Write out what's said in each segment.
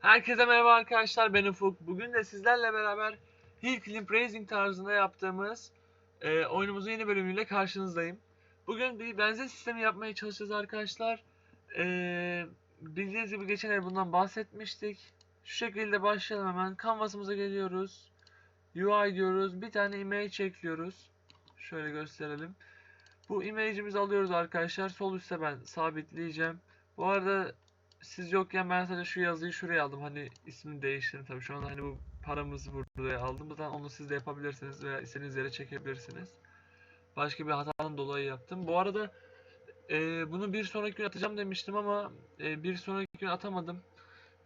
Herkese merhaba arkadaşlar ben Ufuk. Bugün de sizlerle beraber Hill Climb Racing tarzında yaptığımız e, oyunumuzun yeni bölümüyle karşınızdayım. Bugün bir benzin sistemi yapmaya çalışacağız arkadaşlar. E, bildiğiniz gibi geçen ay bundan bahsetmiştik. Şu şekilde başlayalım hemen. Canvas'ımıza geliyoruz. UI diyoruz. Bir tane image ekliyoruz. Şöyle gösterelim. Bu image'imizi alıyoruz arkadaşlar. Sol üstte ben sabitleyeceğim. Bu arada siz yokken ben sadece şu yazıyı şuraya aldım. Hani ismini değiştirdim tabii. Şu an hani bu paramızı buraya aldım. Zaten onu siz de yapabilirsiniz veya istediğiniz yere çekebilirsiniz. Başka bir hatadan dolayı yaptım. Bu arada e, bunu bir sonraki gün atacağım demiştim ama e, bir sonraki gün atamadım.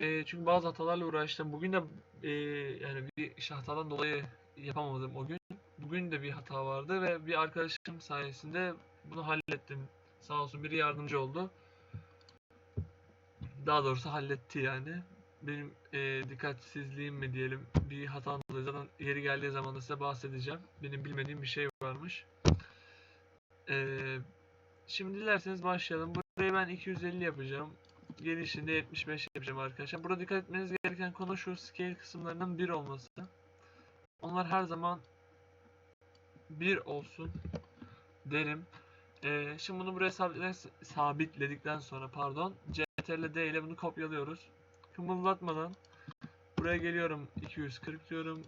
E, çünkü bazı hatalarla uğraştım. Bugün de e, yani bir işte hatadan dolayı yapamadım o gün. Bugün de bir hata vardı ve bir arkadaşım sayesinde bunu hallettim. Sağ olsun biri yardımcı oldu daha doğrusu halletti yani. Benim e, dikkatsizliğim mi diyelim bir hatam dolayı zaten yeri geldiği zaman da size bahsedeceğim. Benim bilmediğim bir şey varmış. E, şimdi dilerseniz başlayalım. Burayı ben 250 yapacağım. Genişliğinde 75 yapacağım arkadaşlar. Burada dikkat etmeniz gereken konu şu scale kısımlarının 1 olması. Onlar her zaman 1 olsun derim. Ee, şimdi bunu buraya sabitledikten, sonra pardon CTRL D ile bunu kopyalıyoruz. Kımıldatmadan buraya geliyorum 240 diyorum.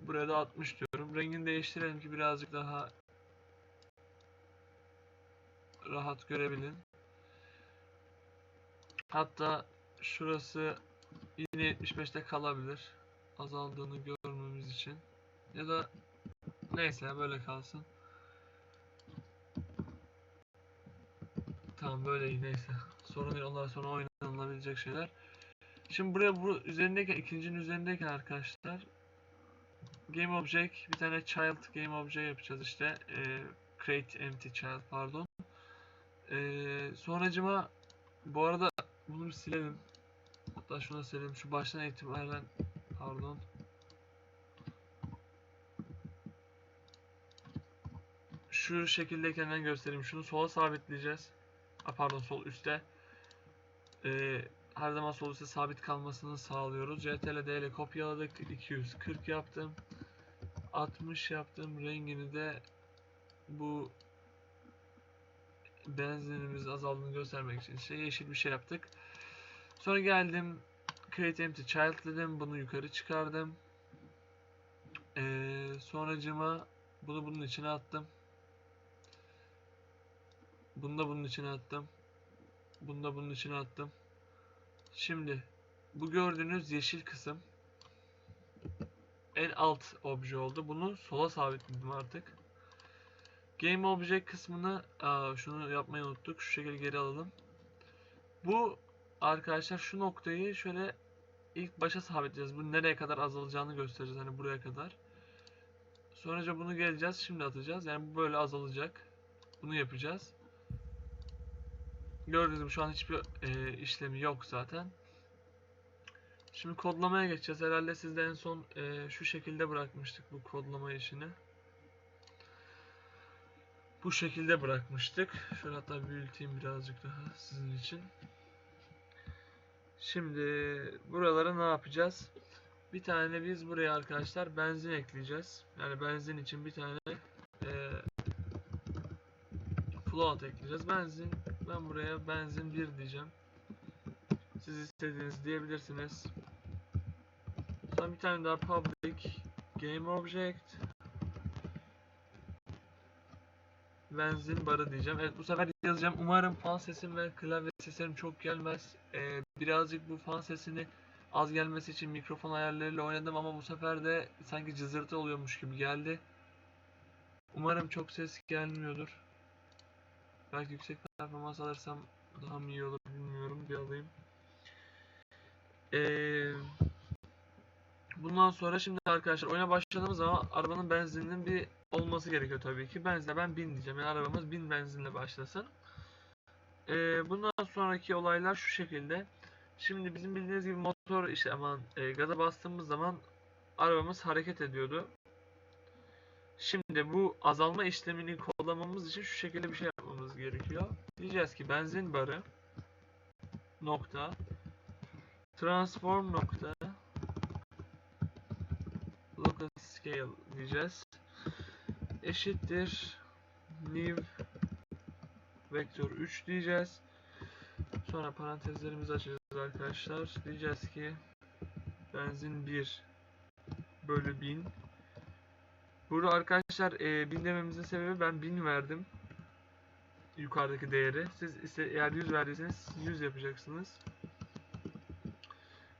Buraya da 60 diyorum. Rengini değiştirelim ki birazcık daha rahat görebilin. Hatta şurası yine 75'te kalabilir. Azaldığını görmemiz için. Ya da neyse böyle kalsın. Tamam böyle iyi neyse. Sorun değil onlar sonra oynanılabilecek şeyler. Şimdi buraya bu üzerindeyken ikincinin üzerindeyken arkadaşlar Game Object bir tane child game object yapacağız işte. Ee, create empty child pardon. Ee, sonracıma bu arada bunu bir silelim. Hatta şunu da silelim. Şu baştan itibaren pardon. Şu şekildeyken ben göstereyim. Şunu sola sabitleyeceğiz. Pardon sol üstte. Ee, her zaman sol üstte sabit kalmasını sağlıyoruz. CTRL D ile kopyaladık. 240 yaptım. 60 yaptım. Rengini de bu benzinimiz azaldığını göstermek için işte yeşil bir şey yaptık. Sonra geldim Create Empty Child dedim. Bunu yukarı çıkardım. Ee, sonracıma bunu bunun içine attım. Bunu da bunun içine attım. Bunu da bunun içine attım. Şimdi bu gördüğünüz yeşil kısım en alt obje oldu. Bunu sola sabitledim artık. Game Object kısmını aa, şunu yapmayı unuttuk. Şu şekilde geri alalım. Bu arkadaşlar şu noktayı şöyle ilk başa sabitleyeceğiz. Bu nereye kadar azalacağını göstereceğiz. Hani buraya kadar. Sonra bunu geleceğiz. Şimdi atacağız. Yani bu böyle azalacak. Bunu yapacağız. Gördüğünüz gibi şu an hiçbir e, işlemi yok zaten. Şimdi kodlamaya geçeceğiz. Herhalde siz de en son e, şu şekilde bırakmıştık bu kodlama işini. Bu şekilde bırakmıştık. Şöyle hatta büyüteyim birazcık daha sizin için. Şimdi buralara ne yapacağız? Bir tane biz buraya arkadaşlar benzin ekleyeceğiz. Yani benzin için bir tane e, float ekleyeceğiz. Benzin ben buraya benzin 1 diyeceğim. Siz istediğiniz diyebilirsiniz. Sonra bir tane daha public game object benzin barı diyeceğim. Evet bu sefer yazacağım. Umarım fan sesim ve klavye seslerim çok gelmez. Ee, birazcık bu fan sesini az gelmesi için mikrofon ayarlarıyla oynadım ama bu sefer de sanki cızırtı oluyormuş gibi geldi. Umarım çok ses gelmiyordur. Belki yüksek performans alırsam daha mı iyi olur bilmiyorum. Bir alayım. Ee, bundan sonra şimdi arkadaşlar oyuna başladığımız zaman arabanın benzininin bir olması gerekiyor tabii ki. Benzine ben 1000 diyeceğim. Yani arabamız 1000 benzinle başlasın. Ee, bundan sonraki olaylar şu şekilde. Şimdi bizim bildiğiniz gibi motor işte aman e, gaza bastığımız zaman arabamız hareket ediyordu. Şimdi bu azalma işlemini kodlamamız için şu şekilde bir şey gerekiyor. Diyeceğiz ki benzin barı nokta transform nokta local scale diyeceğiz. Eşittir new vektör 3 diyeceğiz. Sonra parantezlerimizi açacağız arkadaşlar. Diyeceğiz ki benzin 1 bölü 1000 Burada arkadaşlar e, 1000 dememizin sebebi ben 1000 verdim yukarıdaki değeri. Siz ise eğer 100 verdiyseniz 100 yapacaksınız.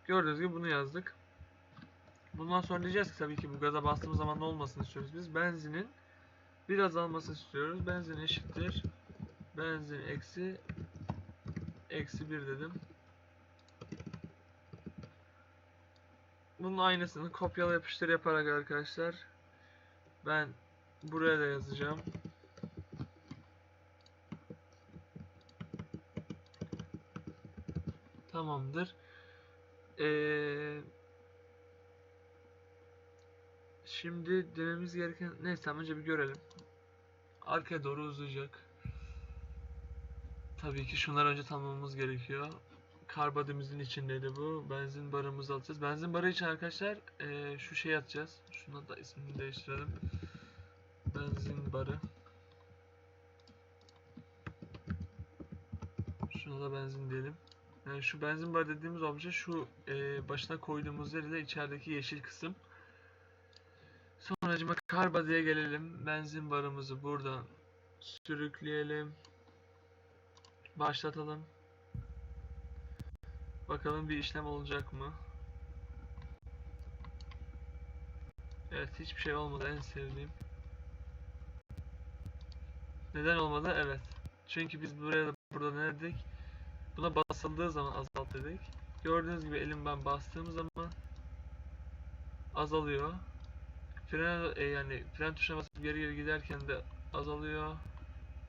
Gördüğünüz gibi bunu yazdık. Bundan sonra diyeceğiz ki tabii ki bu gaza bastığımız zaman ne olmasını istiyoruz biz. Benzinin bir azalmasını istiyoruz. Benzin eşittir. Benzin eksi eksi 1 dedim. Bunun aynısını kopyala yapıştır yaparak arkadaşlar ben buraya da yazacağım. Tamamdır. Ee, şimdi dememiz gereken neyse önce bir görelim. Arkaya doğru uzayacak. Tabii ki şunları önce tamamlamamız gerekiyor. Karbadimizin içindeydi bu. Benzin barımızı alacağız. Benzin barı için arkadaşlar ee, şu şey atacağız. Şuna da ismini değiştirelim. Benzin barı. Şuna da benzin diyelim. Yani şu benzin barı dediğimiz obje şu e, başına koyduğumuz yer ile içerideki yeşil kısım. Sonracıma karbadiye gelelim. Benzin barımızı buradan sürükleyelim. Başlatalım. Bakalım bir işlem olacak mı? Evet hiçbir şey olmadı en sevdiğim. Neden olmadı? Evet. Çünkü biz buraya da burada ne dedik? Buna basıldığı zaman azalt dedik. Gördüğünüz gibi elim ben bastığım zaman azalıyor. Fren e, yani fren tuşuna basıp geri geri giderken de azalıyor.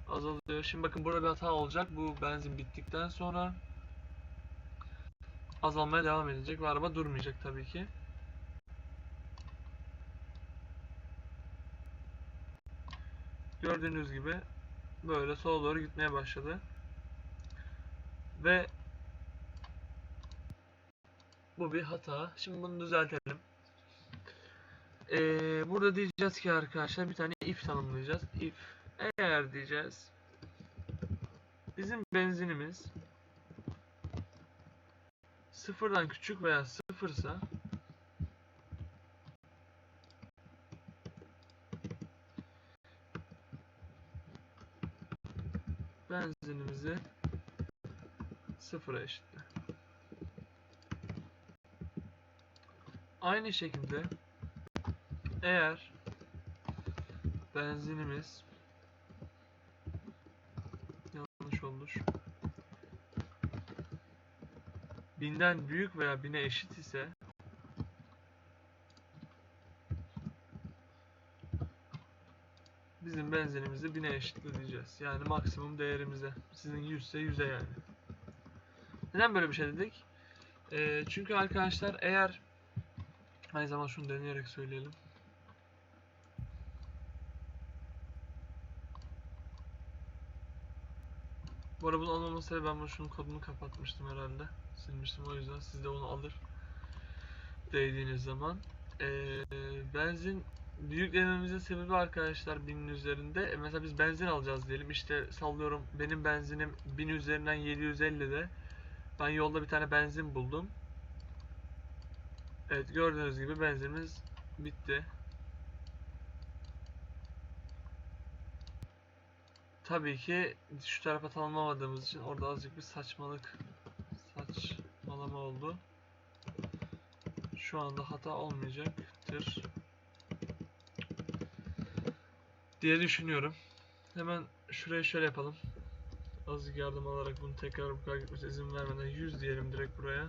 Azalıyor. Şimdi bakın burada bir hata olacak. Bu benzin bittikten sonra azalmaya devam edecek ve araba durmayacak tabii ki. Gördüğünüz gibi böyle sola doğru gitmeye başladı. Ve bu bir hata. Şimdi bunu düzeltelim. Ee, burada diyeceğiz ki arkadaşlar bir tane if tanımlayacağız. If eğer diyeceğiz bizim benzinimiz sıfırdan küçük veya sıfırsa benzinimizi sıfıra eşitle. Aynı şekilde eğer benzinimiz yanlış olur. Binden büyük veya bine eşit ise bizim benzinimizi bine eşitleyeceğiz. Yani maksimum değerimize. Sizin 100 ise 100'e yani. Neden böyle bir şey dedik? Ee, çünkü arkadaşlar eğer aynı zamanda şunu deneyerek söyleyelim. Bu arada bunu almamın sebebi ben şunun kodunu kapatmıştım herhalde. Silmiştim o yüzden siz de onu alır değdiğiniz zaman. Ee, benzin büyük dememizin sebebi arkadaşlar binin üzerinde. E, mesela biz benzin alacağız diyelim. İşte sallıyorum benim benzinim 1000 üzerinden 750'de. Ben yolda bir tane benzin buldum. Evet gördüğünüz gibi benzinimiz bitti. Tabii ki şu tarafa tanımlamadığımız için orada azıcık bir saçmalık saçmalama oldu. Şu anda hata olmayacaktır diye düşünüyorum. Hemen şuraya şöyle yapalım. Azıcık yardım alarak bunu tekrar bu kadar gitmesi izin vermeden 100 diyelim direkt buraya.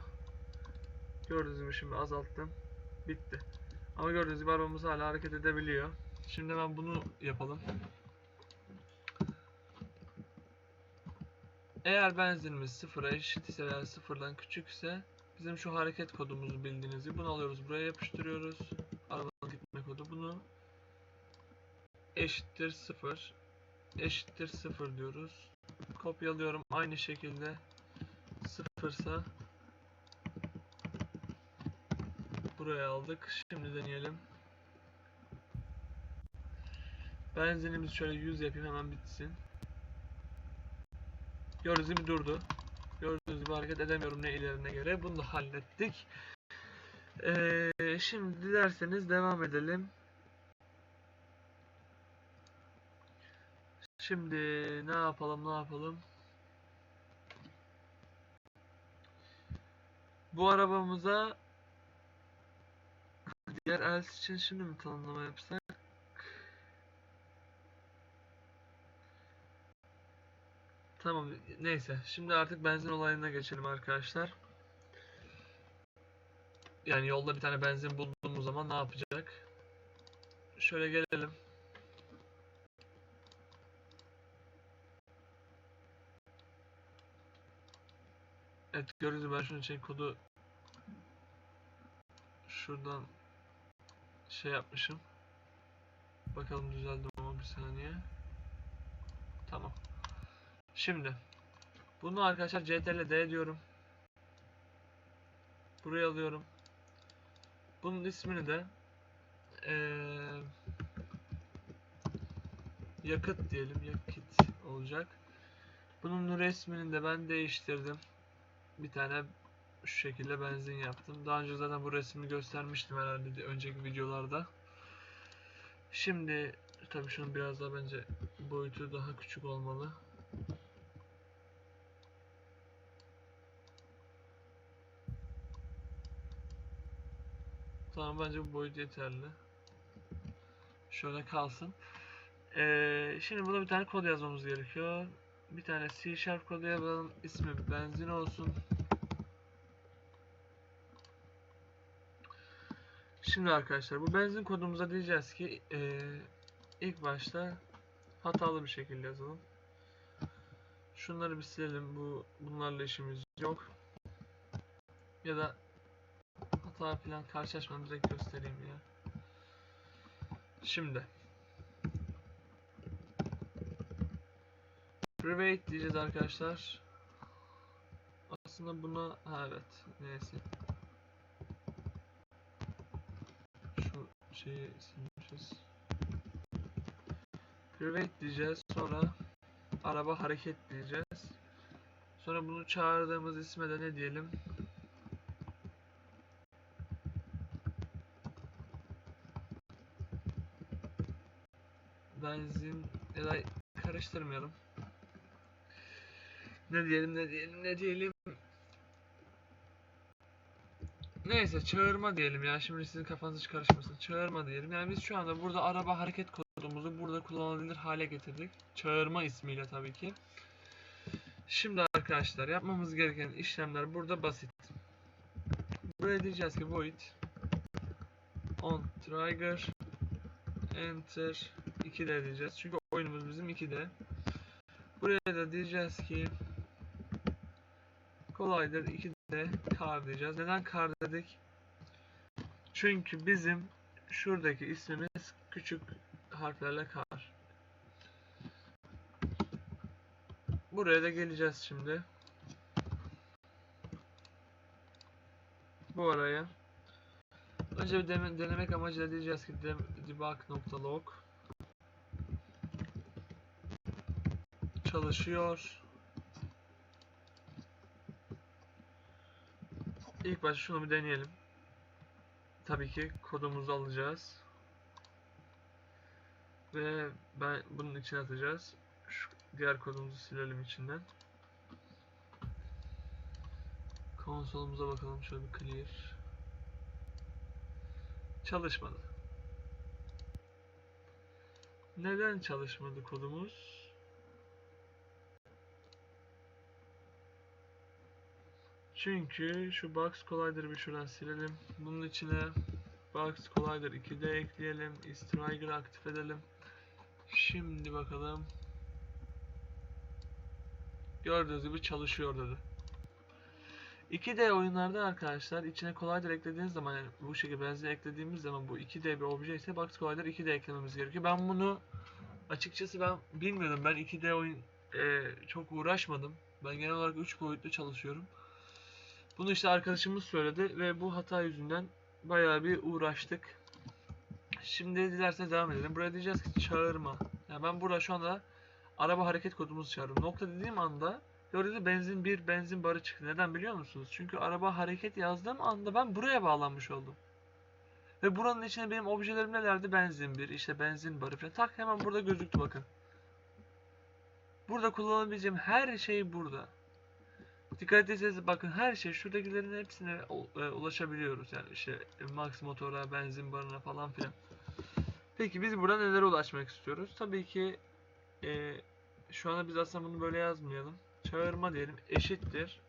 Gördüğünüz gibi şimdi azalttım. Bitti. Ama gördüğünüz gibi arabamız hala hareket edebiliyor. Şimdi hemen bunu yapalım. Eğer benzinimiz sıfıra eşit ise veya sıfırdan küçükse bizim şu hareket kodumuzu bildiğiniz gibi bunu alıyoruz buraya yapıştırıyoruz. Arabanın gitme kodu bunu eşittir sıfır eşittir sıfır diyoruz. Kopyalıyorum aynı şekilde sıfırsa buraya aldık. Şimdi deneyelim. Benzinimizi şöyle 100 yapayım hemen bitsin. Gördüğünüz gibi durdu. Gördüğünüz gibi hareket edemiyorum ne ilerine göre. Bunu da hallettik. Ee, şimdi dilerseniz devam edelim. Şimdi ne yapalım ne yapalım. Bu arabamıza diğer els için şimdi mi tanımlama yapsak? Tamam neyse şimdi artık benzin olayına geçelim arkadaşlar. Yani yolda bir tane benzin bulduğumuz zaman ne yapacak? Şöyle gelelim. Evet gördüğünüz ben şunun için kodu şuradan şey yapmışım. Bakalım düzeldi mi ama bir saniye. Tamam. Şimdi bunu arkadaşlar CTRL D diyorum. Buraya alıyorum. Bunun ismini de eee, yakıt diyelim. Yakıt olacak. Bunun resmini de ben değiştirdim. Bir tane şu şekilde benzin yaptım. Daha önce zaten bu resmi göstermiştim herhalde de önceki videolarda. Şimdi tabii şunun biraz daha bence boyutu daha küçük olmalı. Tamam bence bu boyut yeterli. Şöyle kalsın. Ee, şimdi buna bir tane kod yazmamız gerekiyor. Bir tane C Sharp kodu yazalım. İsmi benzin olsun. Şimdi arkadaşlar bu benzin kodumuza diyeceğiz ki ee, ilk başta hatalı bir şekilde yazalım. Şunları bir silelim. Bu bunlarla işimiz yok. Ya da hata falan karşılaşmadan direkt göstereyim ya. Şimdi Private diyeceğiz arkadaşlar. Aslında buna ha evet neyse. Şu şeyi silmişiz. Private diyeceğiz. Sonra araba hareket diyeceğiz. Sonra bunu çağırdığımız isme de ne diyelim? Benzin ya da karıştırmayalım. Ne diyelim ne diyelim ne diyelim. Neyse çağırma diyelim ya şimdi sizin kafanız hiç karışmasın. Çağırma diyelim. Yani biz şu anda burada araba hareket kodumuzu burada kullanılabilir hale getirdik. Çağırma ismiyle tabii ki. Şimdi arkadaşlar yapmamız gereken işlemler burada basit. Buraya diyeceğiz ki void on trigger enter 2D diyeceğiz. Çünkü oyunumuz bizim 2D. Buraya da diyeceğiz ki kolaydır 2D car diyeceğiz. Neden car dedik? Çünkü bizim şuradaki ismimiz küçük harflerle car. Buraya da geleceğiz şimdi. Bu araya. Önce bir denemek amacıyla diyeceğiz ki debug.log çalışıyor. İlk başta şunu bir deneyelim. Tabii ki kodumuzu alacağız. Ve ben bunun içine atacağız. Şu diğer kodumuzu silelim içinden. Konsolumuza bakalım şöyle bir clear. Çalışmadı. Neden çalışmadı kodumuz? Çünkü şu Box Collider'ı şuradan silelim. Bunun içine Box Collider 2D ekleyelim. Striker'ı aktif edelim. Şimdi bakalım. Gördüğünüz gibi çalışıyor dedi. 2D oyunlarda arkadaşlar içine Collider eklediğiniz zaman yani bu şekilde benzin eklediğimiz zaman bu 2D bir obje ise Box Collider 2D eklememiz gerekiyor. Ben bunu açıkçası ben bilmiyordum. Ben 2D oyun e, çok uğraşmadım. Ben genel olarak 3 boyutlu çalışıyorum. Bunu işte arkadaşımız söyledi ve bu hata yüzünden bayağı bir uğraştık. Şimdi dilerseniz devam edelim. Buraya diyeceğiz ki çağırma. Yani ben burada şu anda araba hareket kodumuzu çağırıyorum. Nokta dediğim anda gördüğünüz gibi benzin bir benzin barı çıktı. Neden biliyor musunuz? Çünkü araba hareket yazdığım anda ben buraya bağlanmış oldum. Ve buranın içine benim objelerim nelerdi? Benzin bir, işte benzin barı falan. Tak hemen burada gözüktü bakın. Burada kullanabileceğim her şey burada. Dikkat ederseniz bakın her şey şuradakilerin hepsine e, ulaşabiliyoruz. Yani işte max motora, benzin barına falan filan. Peki biz burada nelere ulaşmak istiyoruz? Tabii ki e, şu anda biz aslında bunu böyle yazmayalım. Çağırma diyelim eşittir.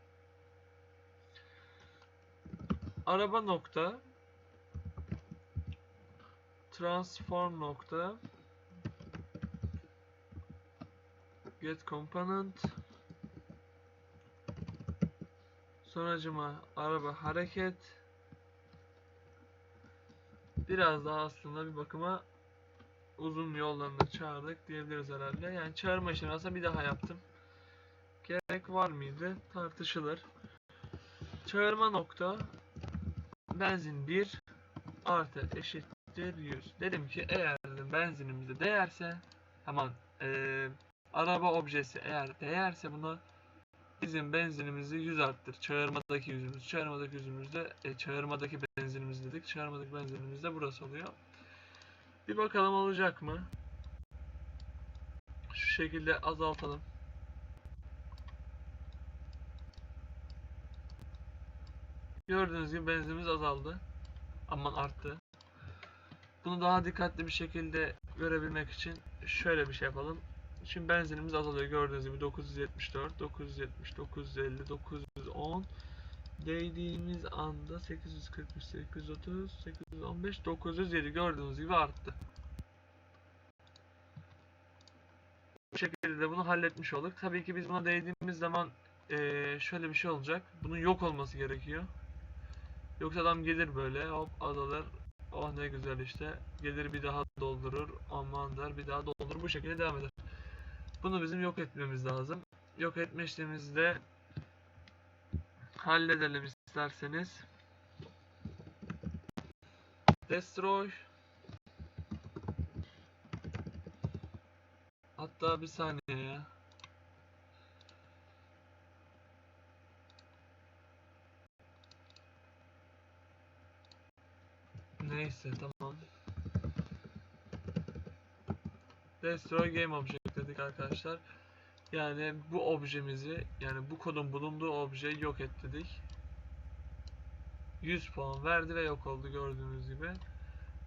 Araba nokta transform nokta get component Sonracıma araba hareket. Biraz daha aslında bir bakıma uzun yollarını çağırdık diyebiliriz herhalde. Yani çağırma işini aslında bir daha yaptım. Gerek var mıydı? Tartışılır. Çağırma nokta benzin 1 artı eşittir 100. Dedim ki eğer dedim değerse hemen eee, araba objesi eğer değerse buna Bizim benzinimizi 100 arttır. Çağırmadaki yüzümüz. Çağırmadaki yüzümüzde e, çağırmadaki benzinimiz dedik. Çağırmadaki benzinimiz de burası oluyor. Bir bakalım olacak mı? Şu şekilde azaltalım. Gördüğünüz gibi benzinimiz azaldı. Aman arttı. Bunu daha dikkatli bir şekilde görebilmek için şöyle bir şey yapalım. Şimdi benzinimiz azalıyor gördüğünüz gibi 974, 970, 950, 910 değdiğimiz anda 840, 830, 815, 907 gördüğünüz gibi arttı. Bu şekilde de bunu halletmiş olduk. Tabii ki biz buna değdiğimiz zaman eee, şöyle bir şey olacak. Bunun yok olması gerekiyor. Yoksa adam gelir böyle hop azalır. Oh ne güzel işte. Gelir bir daha doldurur. Aman der bir daha doldurur. Bu şekilde devam eder. Bunu bizim yok etmemiz lazım. Yok etme işlemimizde halledelim isterseniz. Destroy. Hatta bir saniye ya. Neyse tamam. Destroy game object dedik arkadaşlar. Yani bu objemizi yani bu kodun bulunduğu objeyi yok et dedik. 100 puan verdi ve yok oldu gördüğünüz gibi.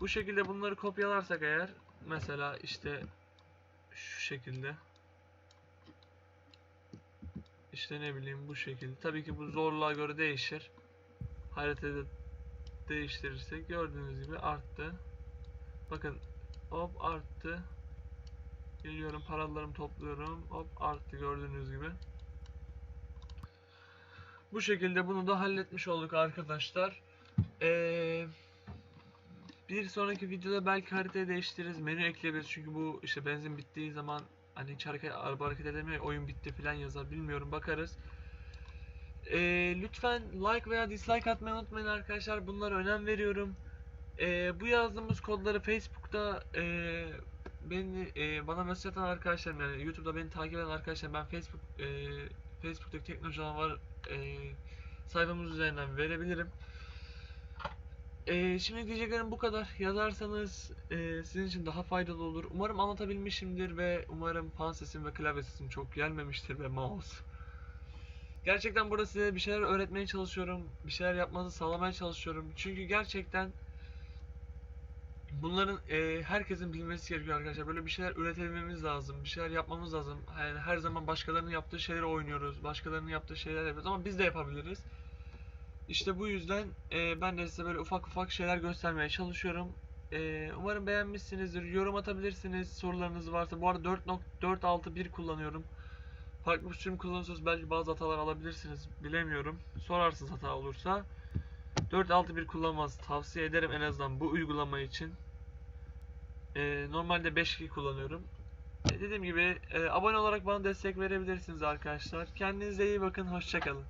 Bu şekilde bunları kopyalarsak eğer mesela işte şu şekilde işte ne bileyim bu şekilde. Tabii ki bu zorluğa göre değişir. Haritayı da değiştirirsek gördüğünüz gibi arttı. Bakın hop arttı. Geliyorum paralarımı topluyorum. Hop arttı gördüğünüz gibi. Bu şekilde bunu da halletmiş olduk arkadaşlar. Ee, bir sonraki videoda belki haritayı değiştiririz. Menü ekleyebiliriz. Çünkü bu işte benzin bittiği zaman hani hiç hareket, araba hareket edemiyor. Oyun bitti falan yazar. Bilmiyorum bakarız. Ee, lütfen like veya dislike atmayı unutmayın arkadaşlar. Bunlara önem veriyorum. Ee, bu yazdığımız kodları Facebook'ta ee, beni e, bana mesaj atan arkadaşlarım yani YouTube'da beni takip eden arkadaşlarım ben Facebook e, Facebook'taki Teknoloji var e, sayfamız üzerinden verebilirim. E, şimdi diyeceklerim bu kadar. Yazarsanız e, sizin için daha faydalı olur. Umarım anlatabilmişimdir ve umarım pan sesim ve klavye sesim çok gelmemiştir ve mouse. Gerçekten burada size bir şeyler öğretmeye çalışıyorum. Bir şeyler yapmanızı sağlamaya çalışıyorum. Çünkü gerçekten bunların e, herkesin bilmesi gerekiyor arkadaşlar. Böyle bir şeyler üretebilmemiz lazım. Bir şeyler yapmamız lazım. Yani her zaman başkalarının yaptığı şeyleri oynuyoruz. Başkalarının yaptığı şeyler yapıyoruz ama biz de yapabiliriz. İşte bu yüzden e, ben de size böyle ufak ufak şeyler göstermeye çalışıyorum. E, umarım beğenmişsinizdir. Yorum atabilirsiniz sorularınız varsa. Bu arada 4.461 kullanıyorum. Farklı bir sürüm kullanırsanız belki bazı hatalar alabilirsiniz. Bilemiyorum. Sorarsınız hata olursa. 4.6.1 kullanmanızı tavsiye ederim en azından bu uygulama için. Ee, normalde 5.2 kullanıyorum. Ee, dediğim gibi e, abone olarak bana destek verebilirsiniz arkadaşlar. Kendinize iyi bakın. Hoşçakalın.